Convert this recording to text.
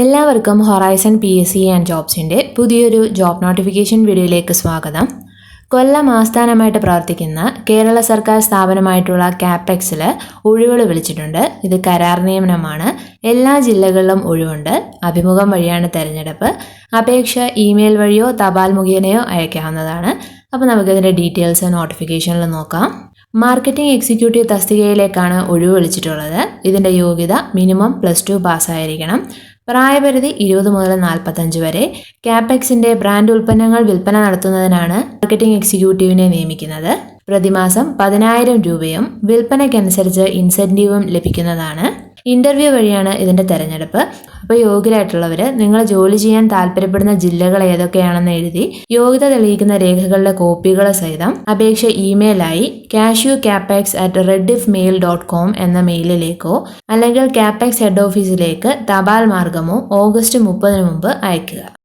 എല്ലാവർക്കും Horizon P S C and ജോബ്സിന്റെ പുതിയൊരു job notification വീഡിയോയിലേക്ക് സ്വാഗതം. കൊല്ലം ആസ്ഥാനമായിട്ട് പ്രവർത്തിക്കുന്ന കേരള സർക്കാർ സ്ഥാപനമായിട്ടുള്ള ക്യാപെക്സിൽ ഒഴിവുകൾ വിളിച്ചിട്ടുണ്ട്. ഇത് കരാർ നിയമനമാണ്. എല്ലാ ജില്ലകളിലും ഒഴിവുണ്ട്. അഭിമുഖം വഴിയാണ് തിരഞ്ഞെടുപ്പ്. അപേക്ഷ ഇമെയിൽ വഴിയോ തപാൽ മുഖേനയോ അയക്കാവുന്നതാണ്. അപ്പോൾ നമുക്കിതിന്റെ ഡീറ്റെയിൽസ് നോട്ടിഫിക്കേഷനിൽ നോക്കാം. മാർക്കറ്റിംഗ് എക്സിക്യൂട്ടീവ് തസ്തികയിലേക്കാണ് ഒഴിവ് വിളിച്ചിട്ടുള്ളത്. ഇതിന്റെ യോഗ്യത മിനിമം പ്ലസ് ടു പാസ്സായിരിക്കണം. പ്രായപരിധി ഇരുപത് മുതൽ നാൽപ്പത്തഞ്ച് വരെ. ക്യാപെക്സിന്റെ ബ്രാൻഡ് ഉൽപ്പന്നങ്ങൾ വിൽപ്പന നടത്തുന്നതിനാണ് മാർക്കറ്റിംഗ് എക്സിക്യൂട്ടീവിനെ നിയമിക്കുന്നത്. പ്രതിമാസം പതിനായിരം രൂപയും വിൽപ്പനയ്ക്കനുസരിച്ച് ഇൻസെന്റീവും ലഭിക്കുന്നതാണ്. ഇന്റർവ്യൂ വഴിയാണ് ഇതിന്റെ തിരഞ്ഞെടുപ്പ്. അപ്പോൾ യോഗ്യരായിട്ടുള്ളവർ നിങ്ങൾ ജോലി ചെയ്യാൻ താല്പര്യപ്പെടുന്ന ജില്ലകൾ ഏതൊക്കെയാണെന്ന് എഴുതി യോഗ്യത തെളിയിക്കുന്ന രേഖകളുടെ കോപ്പികൾ സഹിതം അപേക്ഷ ഇമെയിലായി cashew Capex at Rediff mail dot com എന്ന മെയിലിലേക്കോ അല്ലെങ്കിൽ ക്യാപാക്സ് ഹെഡ് ഓഫീസിലേക്ക് തപാൽ മാർഗമോ ഓഗസ്റ്റ് മുപ്പതിന് മുമ്പ് അയക്കുക